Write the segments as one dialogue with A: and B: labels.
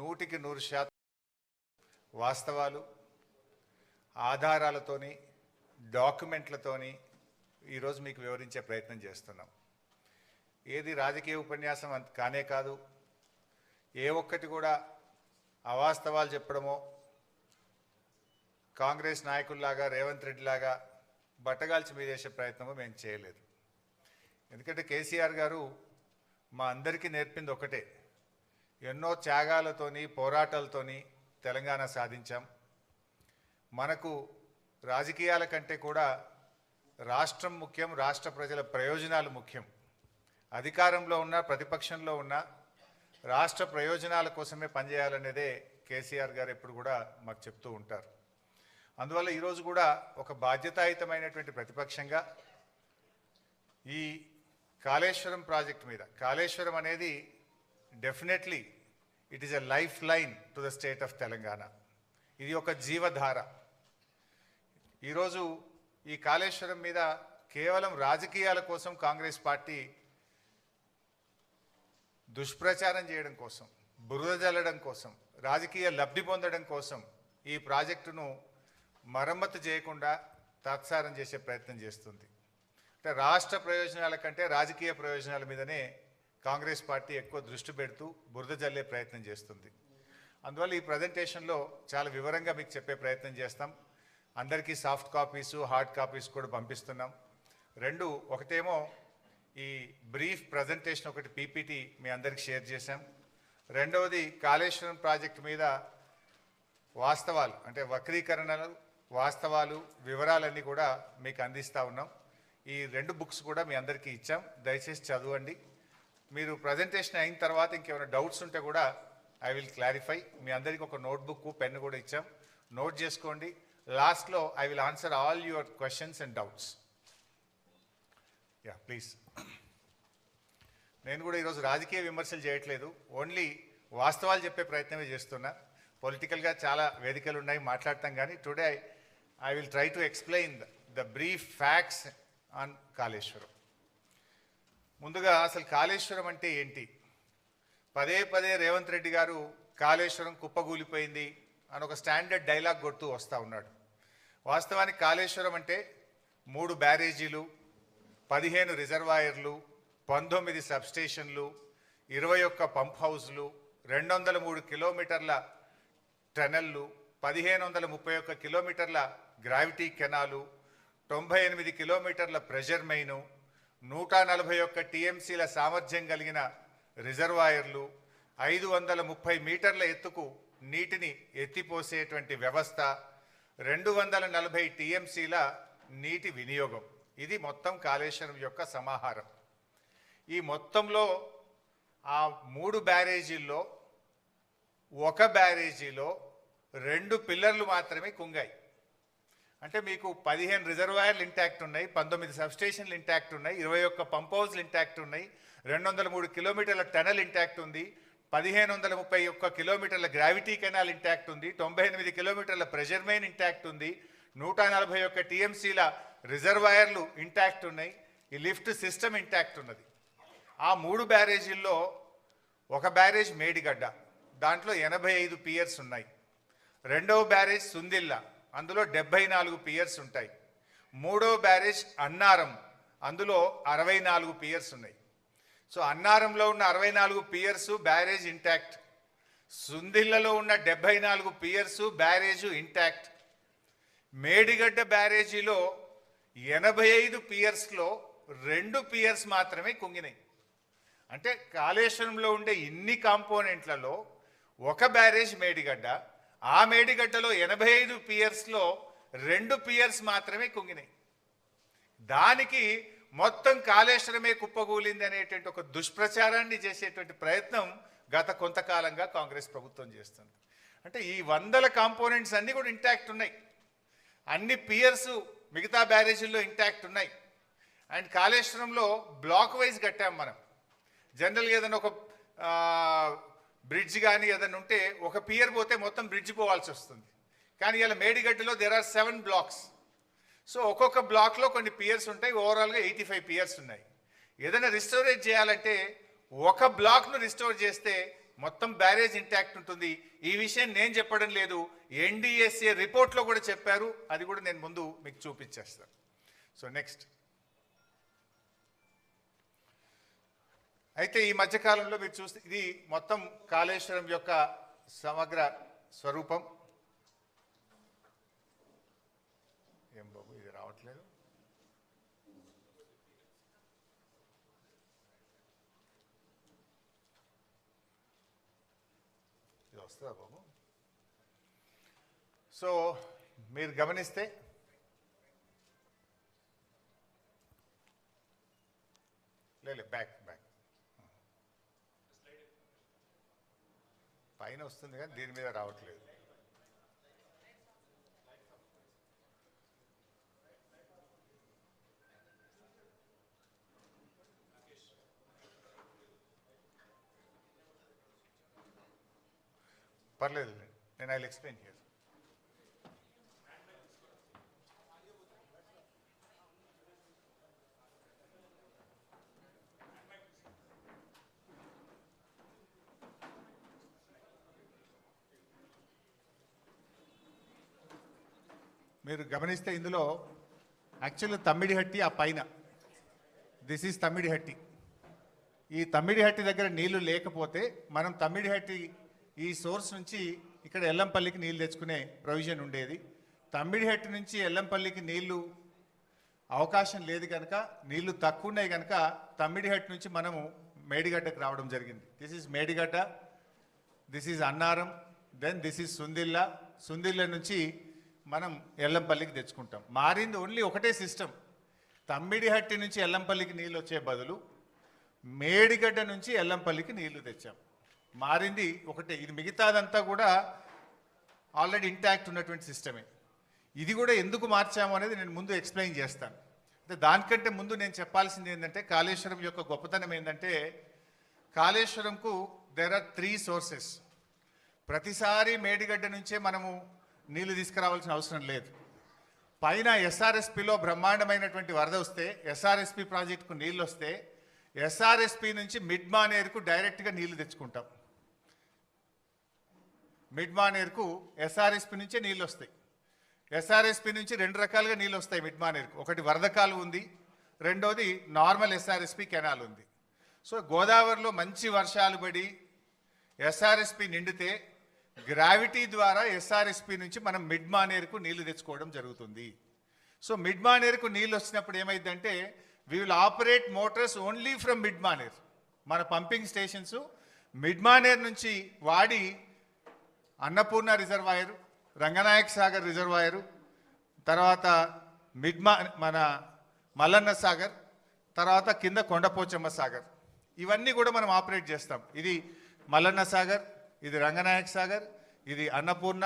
A: నూటికి నూరు శాతం వాస్తవాలు ఆధారాలతోని డాక్యుమెంట్లతోని ఈరోజు మీకు వివరించే ప్రయత్నం చేస్తున్నాం. ఏది రాజకీయ ఉపన్యాసం అంత కానే కాదు. ఏ ఒక్కటి కూడా అవాస్తవాలు చెప్పడమో కాంగ్రెస్ నాయకుల్లాగా రేవంత్ రెడ్డిలాగా బట్టగాల్చి మీదేసే ప్రయత్నమో మేము చేయలేదు. ఎందుకంటే కేసీఆర్ గారు మా అందరికీ నేర్పింది ఒకటే. ఎన్నో త్యాగాలతోని పోరాటాలతోని తెలంగాణ సాధించాం. మనకు రాజకీయాల కంటే కూడా రాష్ట్రం ముఖ్యం రాష్ట్ర ప్రజల ప్రయోజనాలు ముఖ్యం. అధికారంలో ఉన్న ప్రతిపక్షంలో ఉన్న రాష్ట్ర ప్రయోజనాల కోసమే పనిచేయాలనేదే కేసీఆర్ గారు ఎప్పుడు కూడా మాకు చెప్తూ ఉంటారు. అందువల్ల ఈరోజు కూడా ఒక బాధ్యతాయుతమైనటువంటి ప్రతిపక్షంగా ఈ కాళేశ్వరం ప్రాజెక్ట్ మీద కాళేశ్వరం అనేది definitely it is a life line to the state of Telangana ఇది ఒక జీవధార. ఈరోజు ఈ కాళేశ్వరం మీద కేవలం రాజకీయాల కోసం కాంగ్రెస్ పార్టీ దుష్ప్రచారం చేయడం కోసం బురద జల్లడం కోసం రాజకీయ లబ్ధి పొందడం కోసం ఈ ప్రాజెక్టును మరమ్మతు చేయకుండా తాత్సారం చేసే ప్రయత్నం చేస్తుంది. అంటే రాష్ట్ర ప్రయోజనాల కంటే రాజకీయ ప్రయోజనాల మీదనే కాంగ్రెస్ పార్టీ ఎక్కువ దృష్టి పెడుతూ బురద జల్లే ప్రయత్నం చేస్తుంది. అందువల్ల ఈ ప్రజెంటేషన్లో చాలా వివరంగా మీకు చెప్పే ప్రయత్నం చేస్తాం. అందరికీ సాఫ్ట్ కాపీసు హార్డ్ కాపీస్ కూడా పంపిస్తున్నాం. రెండు ఒకటేమో ఈ బ్రీఫ్ ప్రజెంటేషన్ ఒకటి పీపీటీ మీ అందరికి షేర్ చేశాం. రెండవది కాళేశ్వరం ప్రాజెక్టు మీద వాస్తవాలు అంటే వక్రీకరణలు వాస్తవాలు వివరాలన్నీ కూడా మీకు అందిస్తూ ఉన్నాం. ఈ రెండు బుక్స్ కూడా మీ అందరికీ ఇచ్చాం. దయచేసి చదవండి. మీరు ప్రజెంటేషన్ అయిన తర్వాత ఇంకేమైనా డౌట్స్ ఉంటే కూడా ఐ విల్ క్లారిఫై మీ అందరికీ ఒక నోట్బుక్ పెన్ కూడా ఇచ్చాం. నోట్ చేసుకోండి. లాస్ట్లో I will answer all your questions and doubts yeah please నేను కూడా ఈరోజు రాజకీయ విమర్శలు చేయట్లేదు. ఓన్లీ వాస్తవాలు చెప్పే ప్రయత్నమే చేస్తున్నా. పొలిటికల్గా చాలా వేదికలు ఉన్నాయి మాట్లాడతాం కానీ today I will try to explain the brief facts on Kaleshwaram ముందుగా అసలు కాళేశ్వరం అంటే ఏంటి? పదే పదే రేవంత్ రెడ్డి గారు కాళేశ్వరం కుప్పగూలిపోయింది అని ఒక స్టాండర్డ్ డైలాగ్ కొడుతూ వస్తూ ఉన్నాడు. వాస్తవానికి కాళేశ్వరం అంటే మూడు బ్యారేజీలు పదిహేను రిజర్వాయర్లు పంతొమ్మిది సబ్స్టేషన్లు ఇరవై ఒక్క పంప్ హౌస్లు రెండు వందల మూడు కిలోమీటర్ల టనెల్లు పదిహేను వందల ముప్పై ఒక్క కిలోమీటర్ల గ్రావిటీ కెనాలు తొంభై ఎనిమిది కిలోమీటర్ల ప్రెషర్ మెయిను నూట నలభై ఒక్క టీఎంసీల సామర్థ్యం కలిగిన రిజర్వాయర్లు ఐదు వందల ముప్పై మీటర్ల ఎత్తుకు నీటిని ఎత్తిపోసేటువంటి వ్యవస్థ రెండు వందల నలభై టీఎంసీల నీటి వినియోగం. ఇది మొత్తం కాళేశ్వరం యొక్క సమాహారం. ఈ మొత్తంలో ఆ మూడు బ్యారేజీల్లో ఒక బ్యారేజీలో రెండు పిల్లర్లు మాత్రమే కుంగాయి. అంటే మీకు పదిహేను రిజర్వాయర్లు ఇంటాక్ట్ ఉన్నాయి పంతొమ్మిది సబ్స్టేషన్లు ఇంటాక్ట్ ఉన్నాయి ఇరవై ఒక్క పంప్ హౌస్లు ఇంటాక్ట్ ఉన్నాయి రెండు వందల మూడు కిలోమీటర్ల టనల్ ఇంటాక్ట్ ఉంది పదిహేను వందల ముప్పై ఒక్క కిలోమీటర్ల గ్రావిటీ కెనాల్ ఇంటాక్ట్ ఉంది తొంభై ఎనిమిది కిలోమీటర్ల ప్రెషర్ మెయిన్ ఇంటాక్ట్ ఉంది నూట నలభై ఒక్క టీఎంసీల రిజర్వాయర్లు ఇంటాక్ట్ ఉన్నాయి ఈ లిఫ్ట్ సిస్టమ్ ఇంటాక్ట్ ఉన్నది. ఆ మూడు బ్యారేజీల్లో ఒక బ్యారేజ్ మేడిగడ్డ దాంట్లో ఎనభై ఐదు పియర్స్ ఉన్నాయి. రెండవ బ్యారేజ్ సుందిల్లా. అందులో డెబ్బై నాలుగు పియర్స్ ఉంటాయి. మూడో బ్యారేజ్ అన్నారం. అందులో అరవై నాలుగు పియర్స్ ఉన్నాయి. సో అన్నారంలో ఉన్న అరవై నాలుగు పియర్స్ బ్యారేజ్ ఇంటాక్ట్ సుందిల్లలో ఉన్న డెబ్బై నాలుగు పియర్స్ బ్యారేజ్ ఇంటాక్ట్ మేడిగడ్డ బ్యారేజీలో ఎనభై ఐదు పియర్స్లో రెండు పియర్స్ మాత్రమే కుంగినాయి. అంటే కాళేశ్వరంలో ఉండే ఇన్ని కాంపోనెంట్లలో ఒక బ్యారేజ్ మేడిగడ్డ ఆ మేడిగడ్డలో ఎనభై ఐదు పియర్స్లో రెండు పియర్స్ మాత్రమే కుంగినాయి. దానికి మొత్తం కాళేశ్వరమే కుప్పగూలింది అనేటువంటి ఒక దుష్ప్రచారాన్ని చేసేటువంటి ప్రయత్నం గత కొంతకాలంగా కాంగ్రెస్ ప్రభుత్వం చేస్తుంది. అంటే ఈ వందల కాంపోనెంట్స్ అన్నీ కూడా ఇంటాక్ట్ ఉన్నాయి. అన్ని పియర్స్ మిగతా బ్యారేజీల్లో ఇంటాక్ట్ ఉన్నాయి. అండ్ కాళేశ్వరంలో బ్లాక్ వైజ్ కట్టాం మనం. జనరల్గా ఏదైనా ఒక బ్రిడ్జ్ కానీ ఏదైనా ఉంటే ఒక పియర్ పోతే మొత్తం బ్రిడ్జ్ పోవాల్సి వస్తుంది. కానీ ఇలా మేడిగడ్డలో there are seven blocks so ఒక్కొక్క బ్లాక్లో కొన్ని పియర్స్ ఉంటాయి ఓవరాల్గా ఎయిటీ ఫైవ్ పియర్స్ ఉన్నాయి. ఏదైనా రిస్టోరేట్ చేయాలంటే ఒక బ్లాక్ను రిస్టోర్ చేస్తే మొత్తం బ్యారేజ్ ఇంటాక్ట్ ఉంటుంది. ఈ విషయం నేను చెప్పడం లేదు ఎన్డీఎస్ఏ రిపోర్ట్లో కూడా చెప్పారు. అది కూడా నేను ముందు మీకు చూపించేస్తాను. సో నెక్స్ట్ అయితే ఈ మధ్యకాలంలో మీరు చూస్తే ఇది మొత్తం కాళేశ్వరం యొక్క సమగ్ర స్వరూపం. ఏం బాబు ఇది రావట్లేదు. ఇది వస్తుందా బాబు? సో మీరు గమనిస్తే లేదు బ్యాక్ బ్యాక్ పైన వస్తుంది కానీ దీని మీద రావట్లేదు. పర్లేదు నేను ఐ ఎక్స్ప్లెయిన్ హియర్. మీరు గమనిస్తే ఇందులో యాక్చువల్ తమ్మిడిహట్టి ఆ పైన. దిస్ ఈజ్ తమ్మిడిహట్టి ఈ తమ్మిడిహట్టి దగ్గర నీళ్ళు లేకపోతే మనం తమ్మిడిహట్టి ఈ సోర్స్ నుంచి ఇక్కడ ఎల్లంపల్లికి నీళ్ళు తెచ్చుకునే ప్రొవిజన్ ఉండేది. తమ్మిడిహట్టి నుంచి ఎల్లంపల్లికి నీళ్ళు అవకాశం లేదు కనుక నీళ్ళు తక్కువ ఉన్నాయి కనుక తమ్మిడిహట్టి నుంచి మనము మేడిగడ్డకు రావడం జరిగింది. This is Medigadda this is Annaram then this is Sundilla. Sundilla నుంచి మనం ఎల్లంపల్లికి తెచ్చుకుంటాం. మారింది ఓన్లీ ఒకటే సిస్టమ్ తమ్మిడిహట్టి నుంచి ఎల్లంపల్లికి నీళ్ళు వచ్చే బదులు మేడిగడ్డ నుంచి ఎల్లంపల్లికి నీళ్ళు తెచ్చాం. మారింది ఒకటే. ఇది మిగతాదంతా కూడా ఆల్రెడీ ఇంటాక్ట్ ఉన్నటువంటి సిస్టమే ఇది కూడా ఎందుకు మార్చాము అనేది నేను ముందు ఎక్స్ప్లెయిన్ చేస్తాను. అంటే దానికంటే ముందు నేను చెప్పాల్సింది ఏంటంటే కాళేశ్వరం యొక్క గొప్పతనం ఏంటంటే కాళేశ్వరంకు దెర్ ఆర్ త్రీ సోర్సెస్ ప్రతిసారి మేడిగడ్డ నుంచే మనము నీళ్ళు తీసుకురావాల్సిన అవసరం లేదు. పైన ఎస్ఆర్ఎస్పిలో బ్రహ్మాండమైనటువంటి వరద వస్తే ఎస్ఆర్ఎస్పి ప్రాజెక్టుకు నీళ్ళు వస్తే ఎస్ఆర్ఎస్పి నుంచి మిడ్ మానేర్కు డైరెక్ట్గా నీళ్ళు తెచ్చుకుంటాం. మిడ్ మానేర్కు ఎస్ఆర్ఎస్పి నుంచే నీళ్ళు వస్తాయి. ఎస్ఆర్ఎస్పి నుంచి రెండు రకాలుగా నీళ్ళు వస్తాయి మిడ్ మానేరుకు ఒకటి వరద కాలువ ఉంది రెండోది నార్మల్ ఎస్ఆర్ఎస్పి కెనాల్ ఉంది. సో గోదావరిలో మంచి వర్షాలు పడి ఎస్ఆర్ఎస్పి నిండితే గ్రావిటీ ద్వారా ఎస్ఆర్ఎస్పి నుంచి మనం మిడ్ మానేరుకు నీళ్ళు తెచ్చుకోవడం జరుగుతుంది. సో మిడ్ మానేరుకు నీళ్ళు వచ్చినప్పుడు ఏమైందంటే we will operate motors only from mid Maner మన పంపింగ్ స్టేషన్స్ మిడ్ మానేర్ నుంచి వాడి అన్నపూర్ణ రిజర్వాయర్ రంగనాయక్ సాగర్ రిజర్వాయరు తర్వాత మిడ్మా మన మల్లన్న సాగర్ తర్వాత కింద కొండపోచమ్మ సాగర్. ఇవన్నీ కూడా మనం ఆపరేట్ చేస్తాం. ఇది మల్లన్న సాగర్ ఇది రంగనాయక్ సాగర్ ఇది Annapurna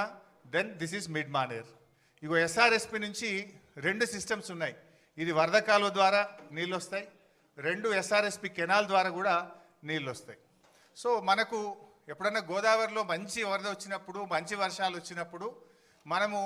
A: then this is mid Maner ego SRSP నుంచి రెండు సిస్టమ్స్ ఉన్నాయి. ఇది వరద కాలువ ద్వారా నీళ్ళు వస్తాయి రెండు ఎస్ఆర్ఎస్పి కెనాల్ ద్వారా కూడా నీళ్ళు వస్తాయి. సో మనకు ఎప్పుడన్నా గోదావరిలో మంచి వరద వచ్చినప్పుడు మంచి వర్షాలు వచ్చినప్పుడు మనము